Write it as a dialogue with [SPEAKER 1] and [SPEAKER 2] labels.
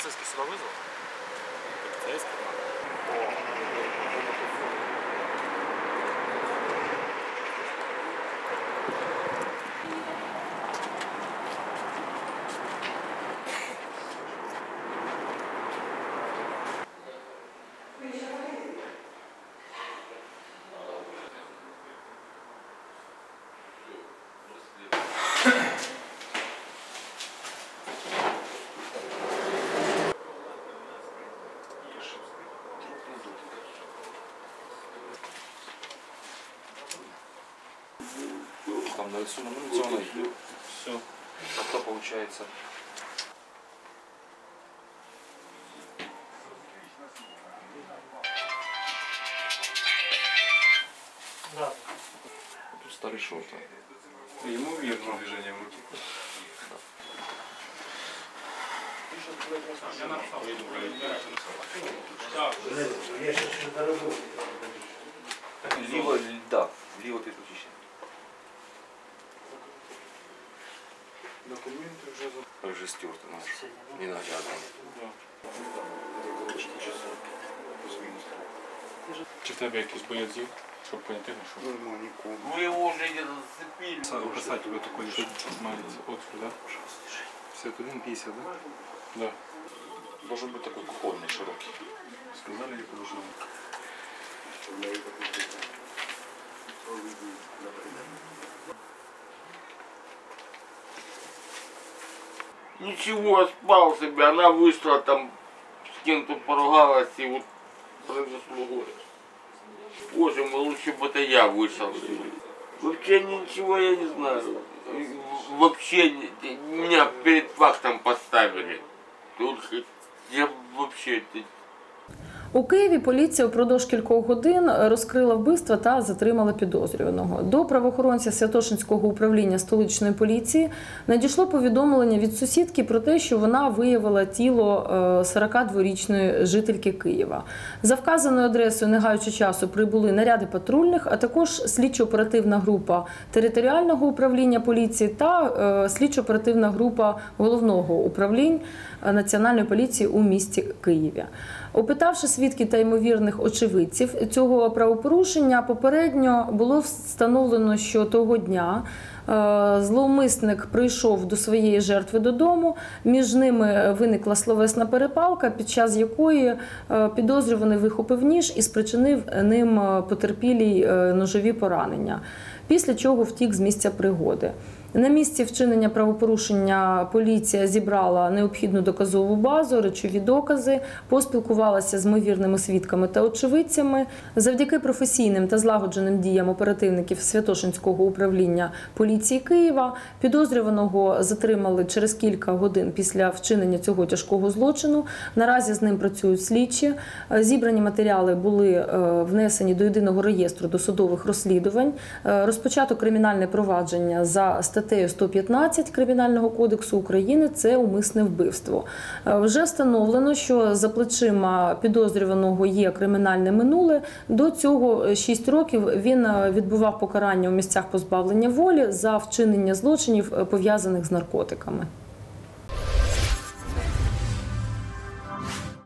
[SPEAKER 1] полицейский сюда вызвал?
[SPEAKER 2] Полицейский?
[SPEAKER 3] нарисуем зоной.
[SPEAKER 2] Все.
[SPEAKER 3] А то получается.
[SPEAKER 1] Да.
[SPEAKER 3] Тут стали шорты.
[SPEAKER 2] Ему верно движение руки.
[SPEAKER 3] Я сейчас на
[SPEAKER 2] работе. Уже за...
[SPEAKER 3] Вже стерто у нас. Ненаглядно.
[SPEAKER 2] Чи в тебе якийсь боєць є? Щоб поняти, що?
[SPEAKER 4] Мы его уже где-то зацепили.
[SPEAKER 2] Описати тебе такої, що мається отвір, да? 51, 50, да? Да.
[SPEAKER 3] Должен бути такой кухонний, широкий.
[SPEAKER 2] Сказали, як должно.
[SPEAKER 4] Ничего, спал себе, она вышла там, с кем-то поругалась и вот произошло горе. Боже мой, лучше бы это я вышел. Вообще ничего я не знаю. Вообще меня перед фактом поставили. Тут я вообще
[SPEAKER 5] У Києві поліція упродовж кількох годин розкрила вбивство та затримала підозрюваного. До правоохоронця Святошинського управління столичної поліції надійшло повідомлення від сусідки про те, що вона виявила тіло е, 42-річної жительки Києва. За вказаною адресою, не гаючи часу, прибули наряди патрульних, а також слідчо-оперативна група територіального управління поліції та е, слідчо-оперативна група головного управління е, національної поліції у місті Києві. Опитавши свідків та ймовірних очевидців цього правопорушення, попередньо було встановлено, що того дня е, зловмисник прийшов до своєї жертви додому. Між ними виникла словесна перепалка, під час якої е, підозрюваний вихопив ніж і спричинив ним е, потерпілій е, ножові поранення. Після чого втік з місця пригоди. На місці вчинення правопорушення поліція зібрала необхідну доказову базу, речові докази, поспілкувалася з ймовірними свідками та очевидцями. Завдяки професійним та злагодженим діям оперативників Святошинського управління поліції Києва підозрюваного затримали через кілька годин після вчинення цього тяжкого злочину. Наразі з ним працюють слідчі. Е, Зібрані матеріали були е, внесені до єдиного реєстру досудових розслідувань. Е, Розпочато кримінальне провадження за статтею 115 Кримінального кодексу України. Це умисне вбивство. Е, Вже встановлено, що за плечима підозрюваного є кримінальне минуле. До цього 6 років він е, відбував покарання у місцях позбавлення волі за вчинення злочинів е, пов'язаних з наркотиками.